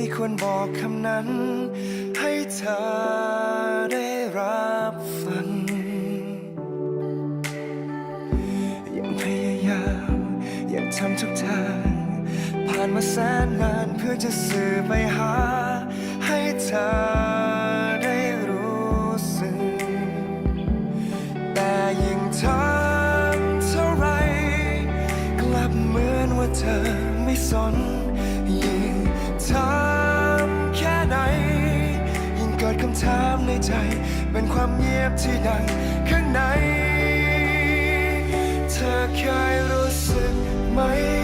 ที่ควรบอกคำนั้น ให้เธอได้รับฟัง ยังพยายาม ยังทำทุกทาง ผ่านมาแสนนานเพื่อจะสื่อไปหา ให้เธอ เป็นความเงียบที่ดังข้างใน เธอเคยรู้สึกไหม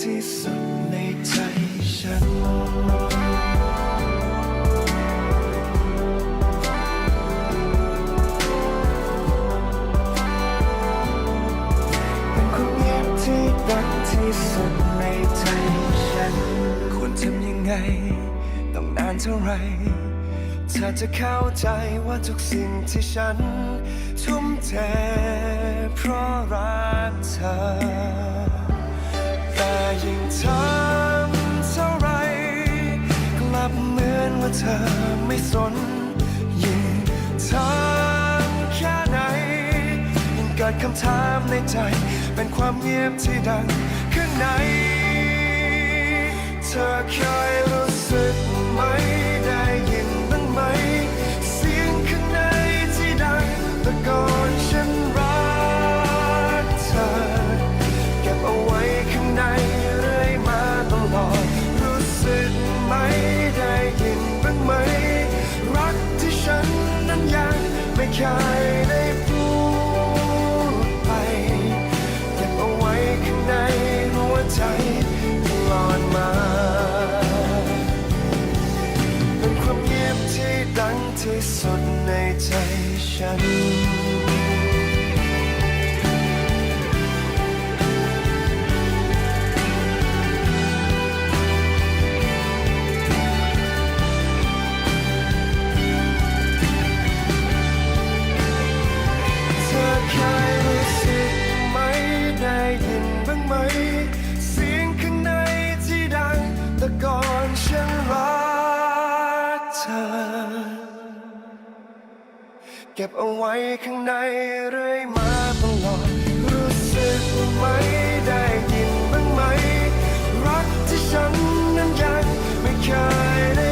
ที่สุดในใจฉันเป็นความเงียบที่ดังที่สุดในใจฉันควรทำยังไง ต้องนานเท่าไรเธอจะเข้าใจว่าทุกสิ่งที่ฉัน ทุ่มเทเพราะรักเธอ ยิ่งทำเท่าไร กลับเหมือนว่าเธอไม่สน ยิ่งทำแค่ไหน ยิ่งเกิดคำถามในใจ เป็นความเงียบที่ดังข้างใน เธอเคยรู้สึกไหม ได้ยินบ้างไหม เสียงข้างในที่ดังตะโกน ไหม รักที่ฉันนั้นยังไม่เคยได้พูดไปเก็บเอาไว้ข้างในหัวใจตลอดมา เป็นความเงียบที่ดังที่สุดในใจฉัน ก็บเอาไว้ข้างในเรื่อยมาตลอด รู้สึกไหมได้ยินบ้างไหม รักที่ฉันนั้นยังไม่เคยได้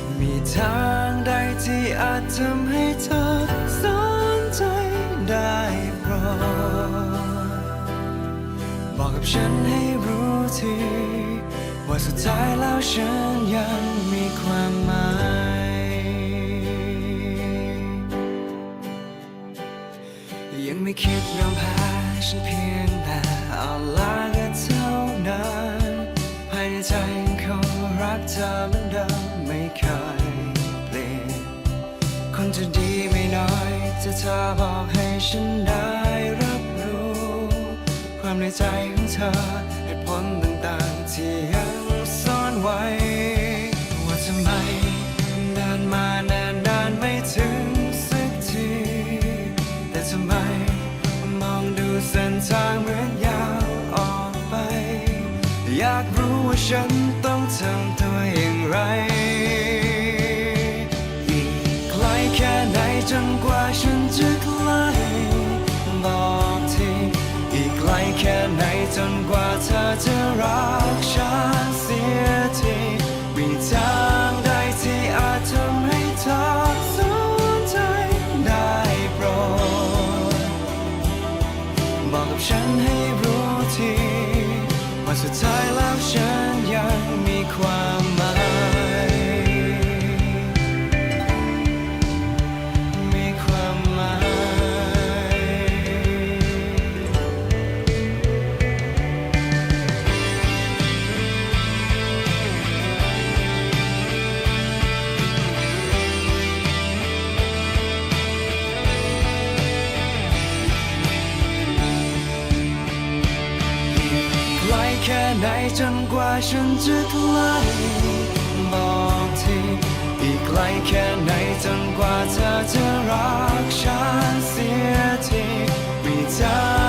มีทางใดที่อาจทำให้เธอสนใจได้โปรดบอกกับฉันให้รู้ทีว่าสุดท้ายแล้วฉันยังมีความหมาย ยังไม่คิดยอมแพ้ฉันเพียงแต่เอาลาก็เท่านั้นภายในใจยังคงรักเธอเหมือนเดิม เคยเปลี่ยน คนจะดีไม่น้อย จะเธอบอกให้ฉันได้รับรู้ ความในใจของเธอเหตุผลต่างๆ ที่ยังซ่อนไว้ ว่าทำไมเดินมานานนานๆไม่ถึงสักที แต่ทำไมมองดูเส้นทางเหมือนยาวออกไป อยากรู้ว่าฉัน ธอจะรักฉันเสียทีมีทางใดที่อาจทำให้เธอสนใจได้โปรดบอกกับฉันให้รู้ทีว่าสุดท้ายแล้วฉันยังมีความ แค่ไหนจนกว่าฉันจะใกล้บอกทีอีกไกลแค่ไหนจนกว่าเธอจะรักฉันเสียทีมีทาง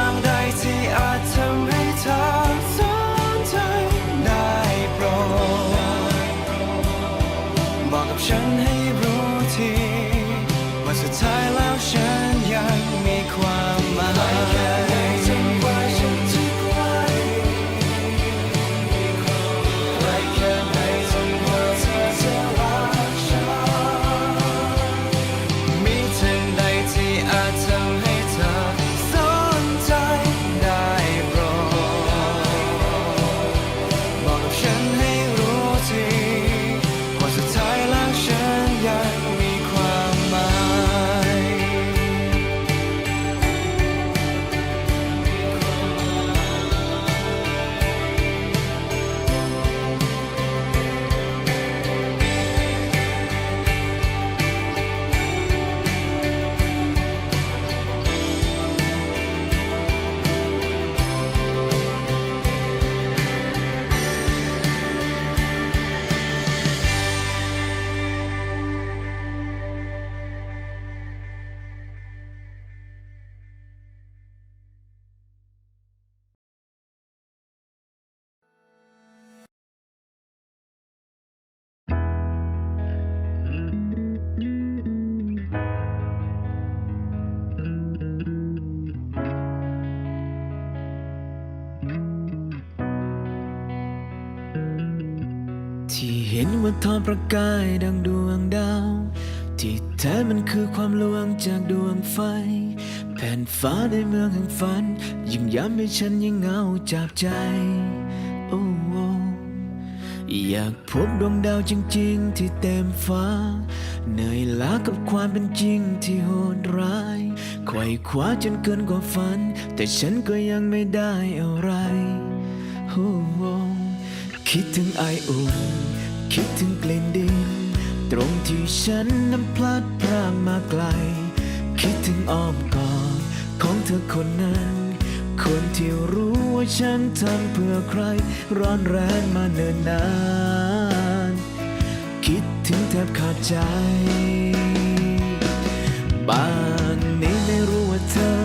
ว่าทอประกายดังดวงดาว ที่แท้มันคือความลวงจากดวงไฟ แผ่นฟ้าในเมืองแห่งฝัน ยิ่งย้ำให้ฉันยิ่งเหงาจับใจโอ้โอ้อยากพบดวงดาวจริง ๆ ที่เต็มฟ้า เหนื่อยล้ากับความเป็นจริงที่โหดร้ายไขว่คว้าจนเกินกว่าฝัน แต่ฉันก็ยังไม่ได้อะไรโอ้โอ้คิดถึงไออุ่น คิดถึงกลิ่นดิน ตรงที่ฉันนั้นพลัดพรากมาไกล คิดถึงอ้อมกอดของเธอคนนั้น คนที่รู้ว่าฉันทำเพื่อใคร ร้อนแรงมาเนิ่นนาน คิดถึงแทบขาดใจบ้านนี้ไม่รู้ว่า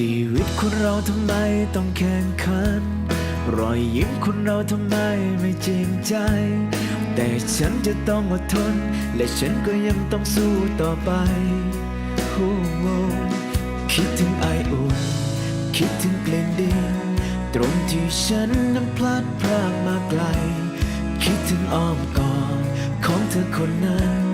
ชีวิตคนเราทำไมต้องแข่งขัน รอยยิ้มคนเราทำไมไม่จริงใจ แต่ฉันจะต้องอดทน และฉันก็ยังต้องสู้ต่อไปโอ้โหคิดถึงไออุ่น คิดถึงกลิ่นดินตรงที่ฉันนั้นพลัดพรากมาไกล คิดถึงอ้อมกอดของเธอคนนั้น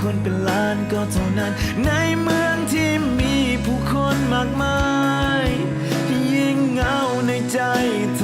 คนเป็นล้านก็เท่านั้น ในเมืองที่มีผู้คนมากมาย ยิ่งเงาในใจเท่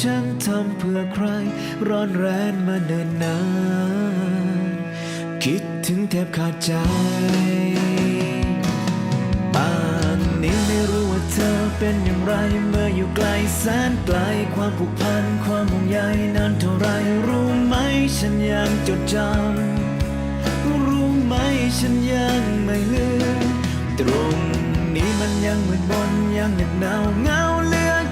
ฉันทำเพื่อใคร ร้อนแรงมาเนินนานคิดถึงแทบขาดใจป่านนี้ไม่รู้ว่าเธอเป็นอย่างไร เมื่ออยู่ไกลแสนไกล ความผูกพัน ความห่วงใยนั้นเท่าไรรู้ไหมฉันยังจดจำรู้ไหมฉันยังไม่ลืมตรงนี้มันยังเหมืดมนยังเหน็บหนาวเงา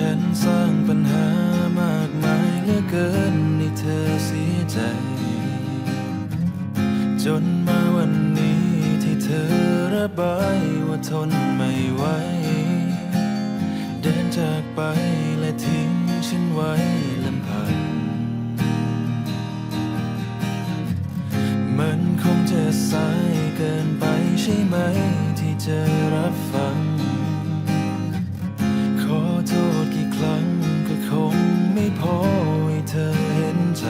ฉันสร้างปัญหามากมายเหลือเกินให้เธอเสียใจ จนมาวันนี้ที่เธอระบายว่าทนไม่ไหวเดินจากไปและทิ้งฉันไว้ลำพังมันคงจะสายเกินไปใช่ไหมที่จะรับฟัง ครั้งก็คงไม่พอให้เธอเห็นใจ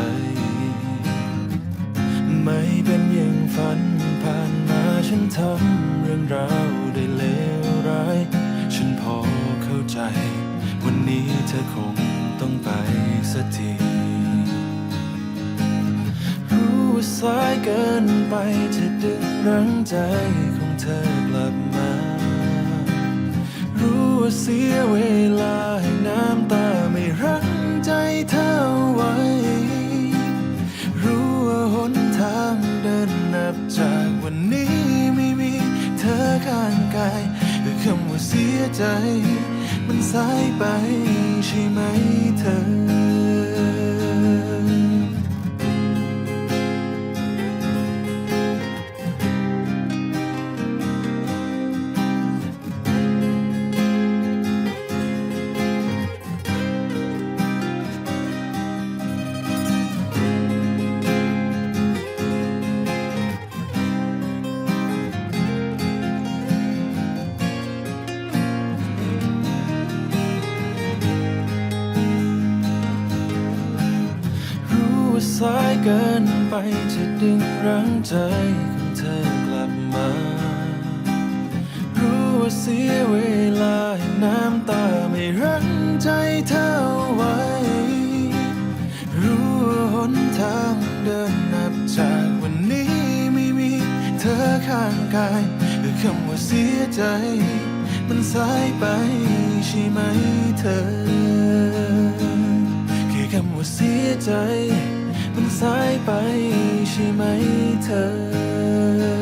ไม่เป็นอย่างฝันผ่านมาฉันทำเรื่องราวได้เลวร้าย ฉันพอเข้าใจ วันนี้เธอคงต้องไปสักทีรู้ว่าสายเกินไปจะดึงรั้งใจของเธอกลับมา รู้ว่าเสียเวลา น้ำตาไม่รั้งใจเธอไว้ รู้ว่าหนทางเดินนับจากวันวันนี้ไม่มีเธอข้างกายคือคำว่าเสียใจ มันสายไปใช่ไหมเธอ เกินไปจะดึงรั้งใจของเธอกลับมา รู้ว่าเสียเวลาให้น้ำตาไม่รั้งใจเธอไว้ รู้ว่าหนทางเดินนับจากวันนี้ไม่มีเธอข้างกายคือคำว่าเสียใจ มันสายไปใช่ไหมเธอ แค่คำว่าเสียใจ สายไปใช่ไหมเธอ